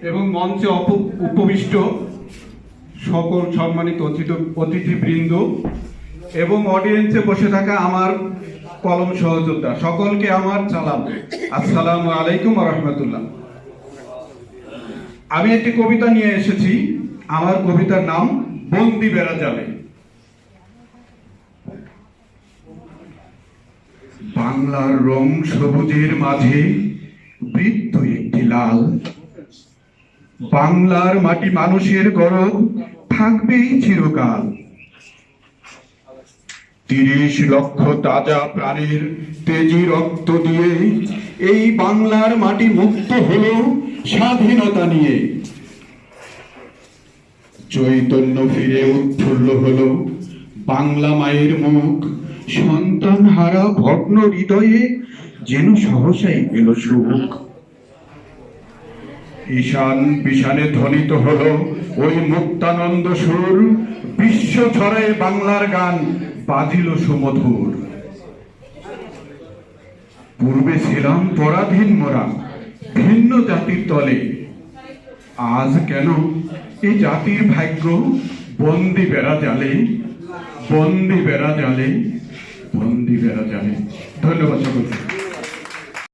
এবং মঞ্চে উপবিষ্ট সকল সম্মানিত অতিথি, অতিথিবৃন্দ এবং অডিয়েন্সে বসে থাকা আমার কলম সহযোদ্ধা। সকলকে আমার সালাম। আসসালামু আলাইকুম রহমতুল্লাহ। আমি একটি কবিতা নিয়ে এসেছি। আমার কবিতার নাম বন্দি বেড়া জালে। বাংলার রং সবুজের মাঝে বৃত্ত একটি লাল। বাংলার মাটি মানুষের গরব থাকবেই চিরকাল। তিরিশ লক্ষ তাজা প্রাণের তেজি রক্ত দিয়ে এই বাংলার মাটি মুক্ত হলো স্বাধীনতা নিয়ে। চৈতন্য ফিরে উৎফুল্ল হলো বাংলা মায়ের মুখ। সন্তান হারা ভগ্ন হৃদয়ে যেন সহসাই পেল সুখ। ঈশান বিশানে ধ্বনিত হল ওই মুক্তানন্দ সুর। বিশ্ব ছড়ায় বাংলার গান বাজিল সুমধুর। পূর্বে ছিলাম পরাধীন মোরা, ভিন্ন জাতির তলে। আজ কেন এই জাতির ভাগ্য বন্দি বেড়া জালে? বন্দি বেড়া জালে, বন্দি বেড়া জালে। ধন্যবাদ সকলকে।